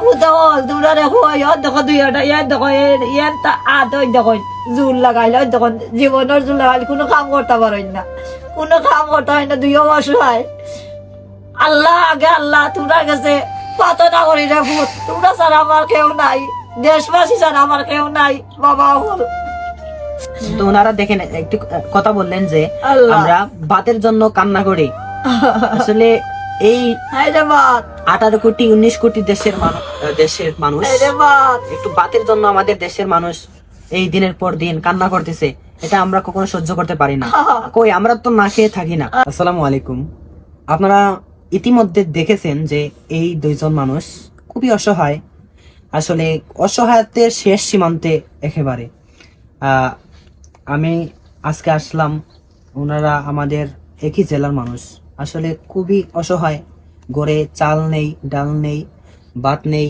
ভূত হল তোমরা দেখো ইয়ার দেখো দুই একটা ইয়ার দেখো ইয়ার তা আত ওই দেখো জুল লাগাইলে ওই দেখো জীবনের জুল লাগাইলে কোনো কাম করতে পারেন না। কোনো কাম করতে হয় না দুইও অসহায় আল্লাহ আগে আল্লাহ তোমরা কাছে প্রার্থনা করি রে ভূত তোমরা ছাড়া আমার কেউ নাই দেশবাসী ছাড়া আমার কেউ নাই বাবা হল। তো ওনারা দেখেন একটু কথা বললেন যে আল্লাহ। আমরা ভাতের জন্য কান্না করি। আসলে এই হায়দ্রাবাদ আঠারো কোটি উনিশ কোটি দেশের মানুষ দেশের মানুষ। একটু বাতের জন্য আমাদের দেশের মানুষ এই দিনের পর দিন কান্না করতেছে। এটা আমরা কখনো সহ্য করতে পারি না। কই আমরা তো না খেয়ে থাকি না। আসসালামু আলাইকুম। আপনারা ইতিমধ্যে দেখেছেন যে এই দুইজন মানুষ খুবই অসহায়। আসলে অসহায়তের শেষ সীমান্তে একেবারে। আহ, আমি আজকে আসলাম ওনারা আমাদের একই জেলার মানুষ। আসলে খুবই অসহায়। গড়ে চাল নেই, ডাল নেই, ভাত নেই,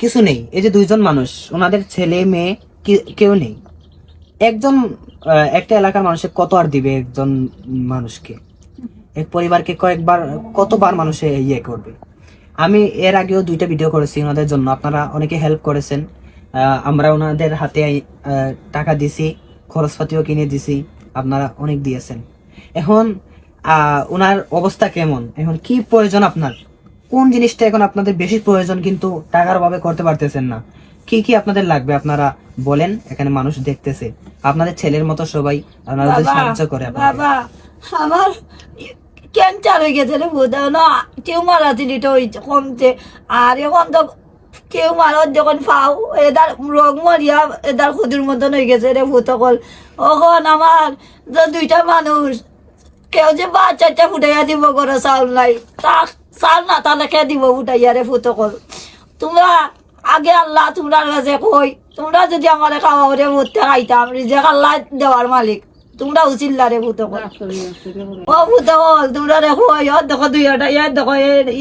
কিছু নেই। এই যে দুইজন মানুষ, ওনাদের ছেলে, মেয়ে কেউ নেই। একজন একটা এলাকার মানুষে কত আর দিবে একজন মানুষকে? এক পরিবারকে কয়েকবার, কতবার মানুষে ইয়ে করবে? আমি এর আগেও দুইটা ভিডিও করেছি ওনাদের জন্য, আপনারা অনেকে হেল্প করেছেন। আমরা ওনাদের হাতে টাকা দিছি, খরচপাতিও কিনে দিছি, আপনারা অনেক দিয়েছেন। এখন ওনার অবস্থা কেমন? এখন কি প্রয়োজন আপনার? কোন জিনিসটা এখন আপনাদের বেশি প্রয়োজন কিন্তু টাকার অভাবে করতে পারতেছেন না? কি কি আপনাদের লাগবে? আপনারা বলেন এখানে মানুষ দেখতেছে। আপনাদের ছেলের মতো সবাই আপনারা সাহায্য করে বাবা আমার ক্যান্সার হয়ে গেছে রে বোধ না টিউমার আছে এটা হয়েছে কমছে। আর এখন তো কেউ মারত যখন পাও এদার রোগ মরিয়া এদার খুদির মতন হয়ে গেছে রে ভূত কল ওখন আমার দুইটা মানুষ কেউ যে বাচ্চাটা ফুটাইয়া দিব করে চাউল নাই। তা চাউল না তাহলে কে দিব ফুটাইয়া রে ভূত কল তোমরা আগে আল্লাহ তোমরা কাছে কই, তোমরা যদি আমার খাওয়া রে ভূতে খাইতাম রিজেক আল্লাহ দেওয়ার মালিক, তোমরা উচিত রে ভূত ও ভূত তোমরা দেখো ইয়ার দেখো, দুই একটা ইয়ার দেখো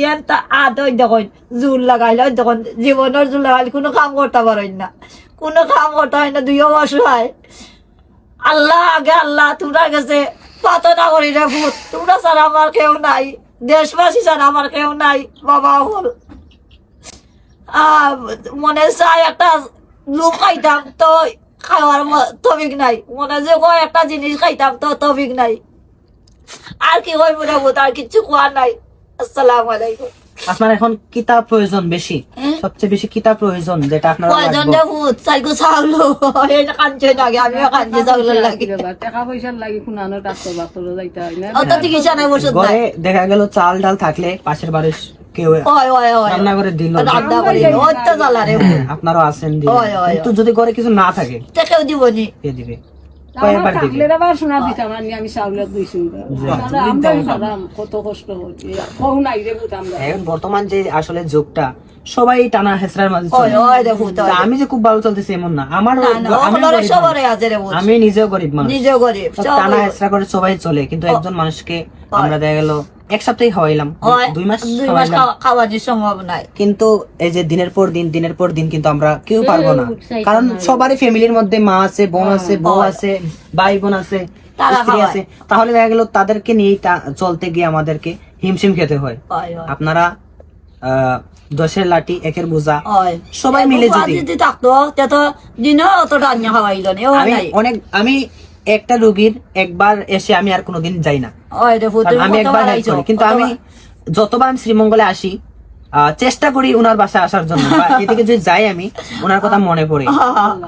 ইয়ার তা আত ওই দেখো, জুল লাগাইলে ওই দেখো, জীবনের জুল লাগাইলে, কোনো কাম করতে পারেন না। কোনো কাম করতে হয় না দুইও অসহায় আল্লাহ আগে আল্লাহ তোমরা কাছে প্রার্থনা করি রে ভূত। তোমরা ছাড়া আমার কেউ নাই। দেশবাসী ছাড়া আমার কেউ নাই। বাবা হল মনে চাই একটা লুক খাইতাম তো খাওয়ার তবিক নাই। মনে যে কয় একটা জিনিস খাইতাম তো তবিক নাই। আর কি কই মনে ভূত? আর কিছু কোয়ার নাই। আসসালামু আলাইকুম। আপনার এখন কিতাব প্রয়োজন বেশি? সবচেয়ে বেশি কিতাব প্রয়োজন যেটা আপনার ভূত চাউলো। এটা কাঞ্চে লাগে আমিও কাঞ্চে লাগে। টাকা পয়সার লাগি শুনানো ডাক্তার বাক্তর যাইতে হয় না? অত চিকিৎসা নাই ওষুধ নাই ঘরে দেখা গেল চাল ডাল থাকলে পাশের বাড়ির কেউ ওই ওই ওই। রান্না করে দিল রান্না করি ওই জ্বালা রে। আপনারও আছেন কিন্তু যদি ঘরে কিছু না থাকে কেউ দিবে কত কৌ বর্তমান যে আসলে যুগটা সবাই টানা হেসরার মাঝে আমি যে খুব ভালো চলতেছি এমন না। আমার আমি ওগুলোরে গরিব মানুষ। নিজেও গরিব টানা হেসরা করে সবাই চলে কিন্তু একজন মানুষকে আমরা দেখা গেল এক সপ্তাহে খাওয়াইলাম দুই মাস দুই মাস খাওয়া- খাওয়ানোর সম্ভব নাই কিন্তু এই যে দিনের পর দিন দিনের পর দিন কিন্তু আমরা কেউ পারব না। কারণ সবারই ফ্যামিলির মধ্যে মা আছে বোন আছে বউ আছে ভাই বোন আছে স্ত্রী আছে। তাহলে দেখা গেল তাদেরকে নিয়ে চলতে গিয়ে আমাদেরকে হিমশিম খেতে হয়। হয়, হয়, আপনারা দশের লাঠি একের বোঝা সবাই মিলে যদি। থাকতো তো দিনও অত রান্না অনেক আমি একটা রোগীর একবার এসে আমি আর কোনোদিন যাই না। আমি একবার কিন্তু আমি যতবার শ্রীমঙ্গলে আসি আহ, চেষ্টা করি ওনার বাসায় আসার জন্য। এদিকে যদি যাই আমি ওনার কথা মনে পড়ে।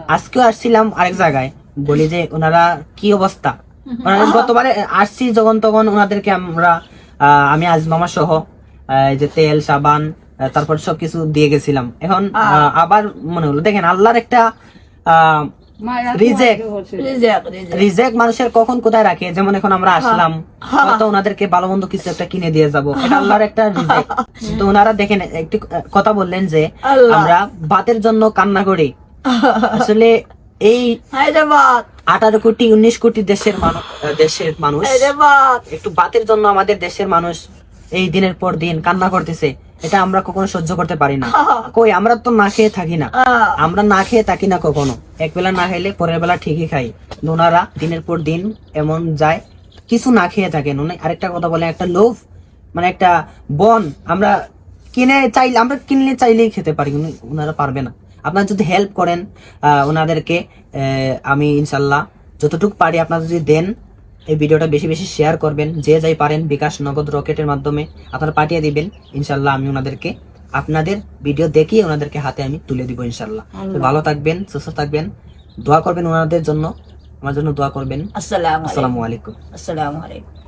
আজকেও আসছিলাম আরেক জায়গায়। বলি যে ওনারা কি অবস্থা? গতবারে আসছি যখন তখন ওনাদেরকে আমরা আহ, আমি আজ মামা সহ এই যে তেল সাবান তারপর সবকিছু দিয়ে গেছিলাম। এখন আহ, আবার মনে হলো দেখেন আল্লাহর একটা আহ, রিজেক্ট রিজেক। রিজেক মানুষের কখন কোথায় রাখে? যেমন এখন আমরা আসলাম হয়তো ওনাদেরকে ভালো মন্দ কিছু একটা কিনে দিয়ে যাব। আল্লাহর একটা রিজেক্ট তো ওনারা দেখেন একটু কথা বললেন যে আমরা ভাতের জন্য কান্না করি। আসলে এই আঠারো কোটি উনিশ কোটি দেশের মানুষ দেশের মানুষ একটু ভাতের জন্য আমাদের দেশের মানুষ এই দিনের পর দিন কান্না করতেছে, এটা আমরা কখনো সহ্য করতে পারি না। কই, আমরা তো না খেয়ে থাকি না। আমরা না খেয়ে থাকি না কখনো। এক বেলা না খাইলে পরের বেলা ঠিকই খাই। ওনারা দিনের পর দিন এমন যায়, কিছু না খেয়ে থাকেন উনি আরেকটা কথা বলে, একটা লোভ মানে একটা বন, আমরা কিনে চাইলে, আমরা কিনলে চাইলেই খেতে পারি ওনারা পারবে না। আপনারা যদি হেল্প করেন ওনাদেরকে আমি ইনশাল্লাহ যতটুকু পারি আপনারা যদি দেন এই ভিডিওটা বেশি বেশি শেয়ার করবেন যে যাই পারেন বিকাশ নগদ রকেটের মাধ্যমে আপনারা পাঠিয়ে দিবেন ইনশাল্লাহ আমি ওনাদেরকে আপনাদের ভিডিও দেখিয়ে ওনাদেরকে হাতে আমি তুলে দিব ইনশাল্লাহ। ভালো থাকবেন সুস্থ থাকবেন দোয়া করবেন ওনাদের জন্য আমার জন্য দোয়া করবেন। আসসালামু আলাইকুম। আসসালামু আলাইকুম।